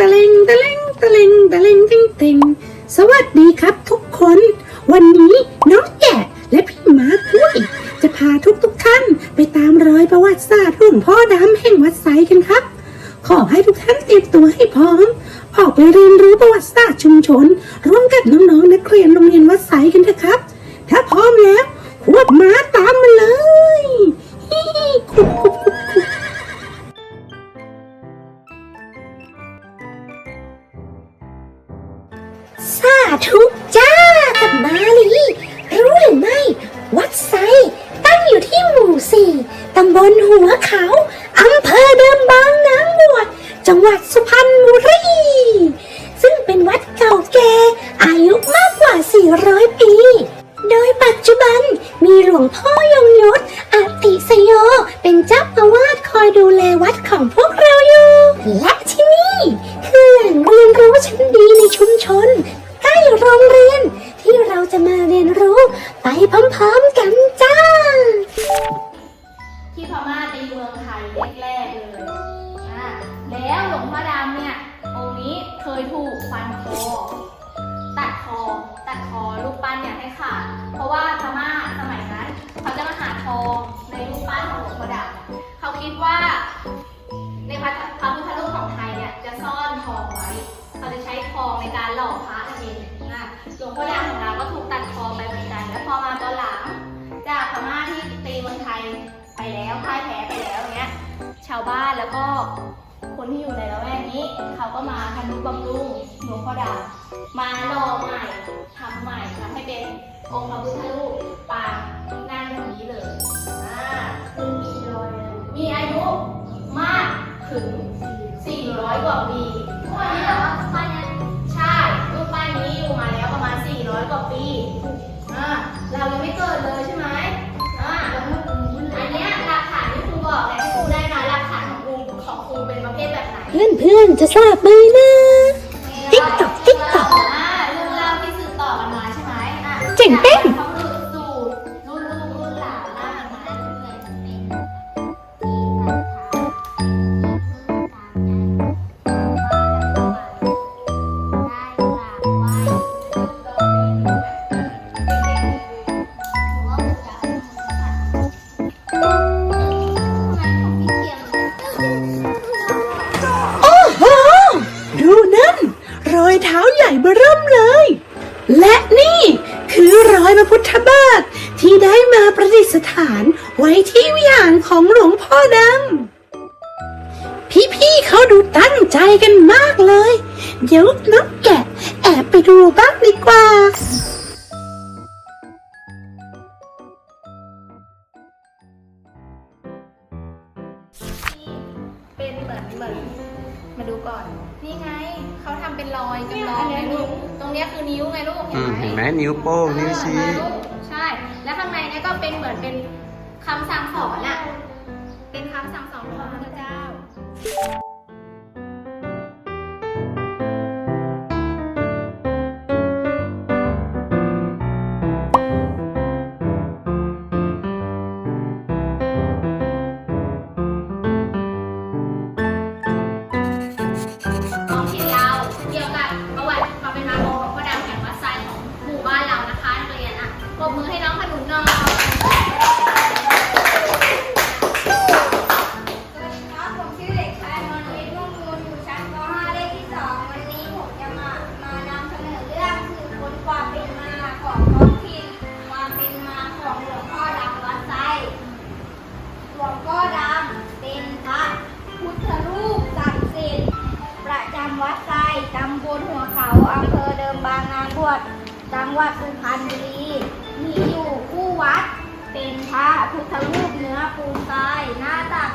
ตะเลงตะเลงตะเลงตะเลงติงติงสวัสดีครับทุกคน วันนี้น้องแกะและพี่หมาคุยจะพาทุกทุกท่านไปตามรอยประวัติศาสตร์หลวงพ่อดำแห่งวัดไซกันครับ ขอให้ทุกท่านเตรียมตัวให้พร้อม ออกไปเรียนรู้ประวัติศาสตร์ชุมชนร ธุจ้ากับมาลีรู้หรือไม่ วัดไซตั้งอยู่ที่หมู่สี่ตำบลหัวเขาอำเภอเดิมบางนางบวชจังหวัดสุพรรณบุรี ซึ่งเป็นวัดเก่าแก่อายุมากกว่า 400 ปี โดยปัจจุบันมีหลวงพ่อยงยศอติสโย เป็นเจ้าอาวาสคอยดูแลวัดของพวกเราอยู่ และที่นี่คือแหล่งเรียนรู้ชั้นดีในชุมชน ม่าตีเมืองไทยแรกๆเลยอะแล้วหลวงพ่อดำเนี่ยองค์นี้เคยถูกฟันคอตัดคอตัดคอรูปปั้นเนี่ยให้ขาดเพราะว่าพม่าสมัยนั้นเขาจะมาหาทองในรูปปั้นของหลวงพ่อดำเขาคิดว่า ในพระพระพุทธรูปของไทยเนี่ยจะซ่อนทองไว้ เขาจะใช้ทองในการหล่อพระนั่นเองนะหลวงพ่อดำของ แล้วพ่ายแพ้ไปแล้วเนี้ย ชาวบ้านแล้วก็คนที่อยู่ในละแวกนี้ เขาก็มาทำนุบำรุงหลวงพ่อดำมาหล่อใหม่ทำใหม่ทำให้เป็นองค์พระพุทธรูปปางนั่งนี้เลยอ่าซึ่งมีมีอายุมากถึง 400 กว่าปีทุกวันนี้เหรอปั้นนี้ใช่รูปปั้นนี้อยู่มาแล้วประมาณ 400 กว่าปีอ่าเรายังไม่เกิดเลยใช่ พื่อนๆ จะทราบไหมนะติ๊กต๊อกติ๊กต๊อกอ่าเรื่องเล่าที่สืบต่อกันมาใช่ไหมอะ เจ๋งเป้ง รอยเท้าใหญ่เบ้อเริ่มเลย และนี่คือรอยพระพุทธบาทที่ได้มาประดิษฐานไว้ที่วิหารของหลวงพ่อดำ พี่ๆเขาดูตั้งใจกันมากเลย เดี๋ยวน้องแกะแอบไปดูบ้างดีกว่าเป็นเหมือนเหมือน มาดูก่อน นี่ไง เขาทำเป็นรอยจำลองไงลูก ตรงเนี้ยคือนิ้วไงลูก อืเห็นไหมมเห็นไหมนิ้วโป้งนิ้วชี้เออลูกใช่ แล้วข้างในเนี้ยก็เป็นเหมือนเป็นคำสั่งสอนอะเป็นคำสั่งสอนของพระเจ้า วด จังหวัดสุพรรณบุรี มีอยู่คู่วัด เป็นพระพุทธรูปเนื้อปูนทรายหน้าตัก